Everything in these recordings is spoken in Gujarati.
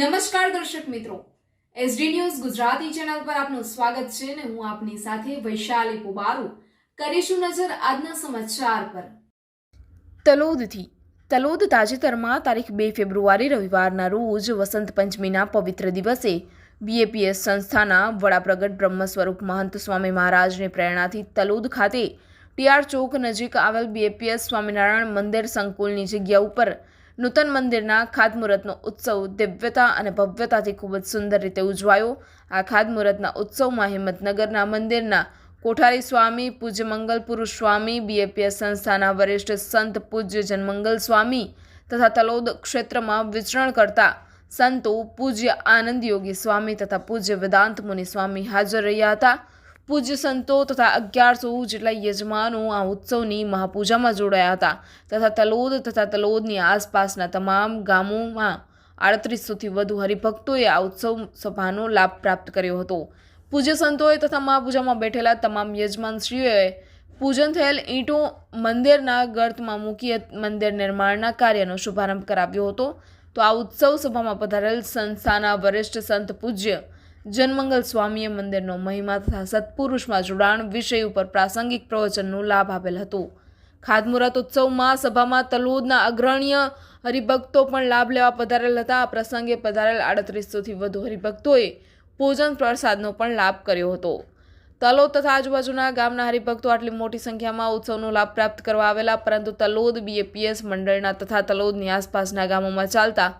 નમસ્કાર દર્શક મિત્રો. એસડી ન્યૂઝ ગુજરાતી ચેનલ પર આપનું સ્વાગત છે અને હું આપની સાથે વૈશાલી પુબારુ. કરીશું નજર આજના સમાચાર પર. તલોદથી. તલોદ તાજેતરમાં તારીખ બે ફેબ્રુઆરી રવિવારના રોજ વસંત પંચમીના પવિત્ર દિવસે બીએપીએસ સંસ્થાના વડાપ્રગટ બ્રહ્મ સ્વરૂપ મહંત સ્વામી મહારાજની પ્રેરણાથી તલોદ ખાતે ટીઆર ચોક નજીક આવેલ બીએપીએસ સ્વામિનારાયણ મંદિર સંકુલની જગ્યા ઉપર નૂતન મંદિરના ખાતમુહૂર્તનો ઉત્સવ દિવ્યતા અને ભવ્યતાથી ખૂબ જ સુંદર રીતે ઉજવાયો. આ ખાતમુહૂર્તના ઉત્સવમાં હિંમતનગરના મંદિરના કોઠારી સ્વામી, પૂજ્ય મંગલ પુરુષ સ્વામી, બીએપીએસ સંસ્થાના વરિષ્ઠ સંત પૂજ્ય જનમંગલ સ્વામી તથા તલોદ ક્ષેત્રમાં વિચરણ કરતા સંતો પૂજ્ય આનંદ યોગી સ્વામી તથા પૂજ્ય વેદાંત મુનિ સ્વામી હાજર રહ્યા હતા. પૂજ્ય સંતો તથા અગિયારસો જેટલા યજમાનો આ ઉત્સવની મહાપૂજામાં જોડાયા હતા. તથા તલોદ તથા તલોદની આસપાસના તમામ ગામોમાં આડત્રીસોથી વધુ હરિભક્તોએ આ ઉત્સવ સભાનો લાભ પ્રાપ્ત કર્યો હતો. પૂજ્ય સંતોએ તથા મહાપૂજામાં બેઠેલા તમામ યજમાનશ્રીઓએ પૂજન થયેલ ઈંટો મંદિરના ગર્તમાં મૂકી મંદિર નિર્માણના કાર્યનો શુભારંભ કરાવ્યો હતો. તો આ ઉત્સવ સભામાં પધારેલ સંસ્થાના વરિષ્ઠ સંત પૂજ્ય જનમંગલ સ્વામીએ મંદિરનો મહિમા તથા સત્પુરુષમાં જોડાણ વિષય ઉપર પ્રાસંગિક પ્રવચનનો લાભ આપેલ હતો. ખાતમુહૂર્ત ઉત્સવમાં સભામાં તલોદના અગ્રણીય હરિભક્તો પણ લાભ લેવા પધારેલ હતા. આ પ્રસંગે પધારેલ આડત્રીસોથી વધુ હરિભક્તોએ ભોજન પ્રસાદનો પણ લાભ કર્યો હતો. તલોદ તથા આજુબાજુના ગામના હરિભક્તો આટલી મોટી સંખ્યામાં ઉત્સવનો લાભ પ્રાપ્ત કરવા આવેલા, પરંતુ તલોદ બીએપીએસ મંડળના તથા તલોદની આસપાસના ગામોમાં ચાલતા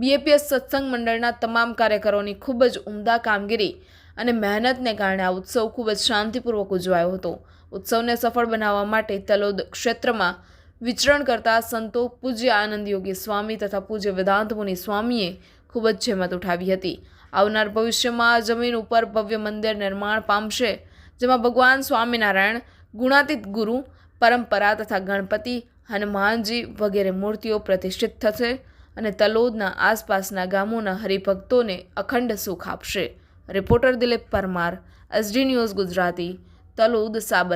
બીએપીએસ સત્સંગ મંડળના તમામ કાર્યકરોની ખૂબ જ ઉમદા કામગીરી અને મહેનતને કારણે આ ઉત્સવ ખૂબ જ શાંતિપૂર્વક ઉજવાયો હતો. ઉત્સવને સફળ બનાવવા માટે તલોદ ક્ષેત્રમાં વિચરણ કરતા સંતો પૂજ્ય આનંદ યોગી સ્વામી તથા પૂજ્ય વેદાંત મુનિ સ્વામીએ ખૂબ જ જહેમત ઉઠાવી હતી. આવનાર ભવિષ્યમાં જમીન ઉપર ભવ્ય મંદિર નિર્માણ પામશે, જેમાં ભગવાન સ્વામિનારાયણ, ગુણાતીત ગુરુ, પરંપરા તથા ગણપતિ, હનુમાનજી વગેરે મૂર્તિઓ પ્રતિષ્ઠિત થશે. અને તલોદના આસપાસના ગામોના હરિભક્તોને અખંડ સુખ આપશે. Reporter Dilip Parmar, SD news Gujarati, Talod Sabar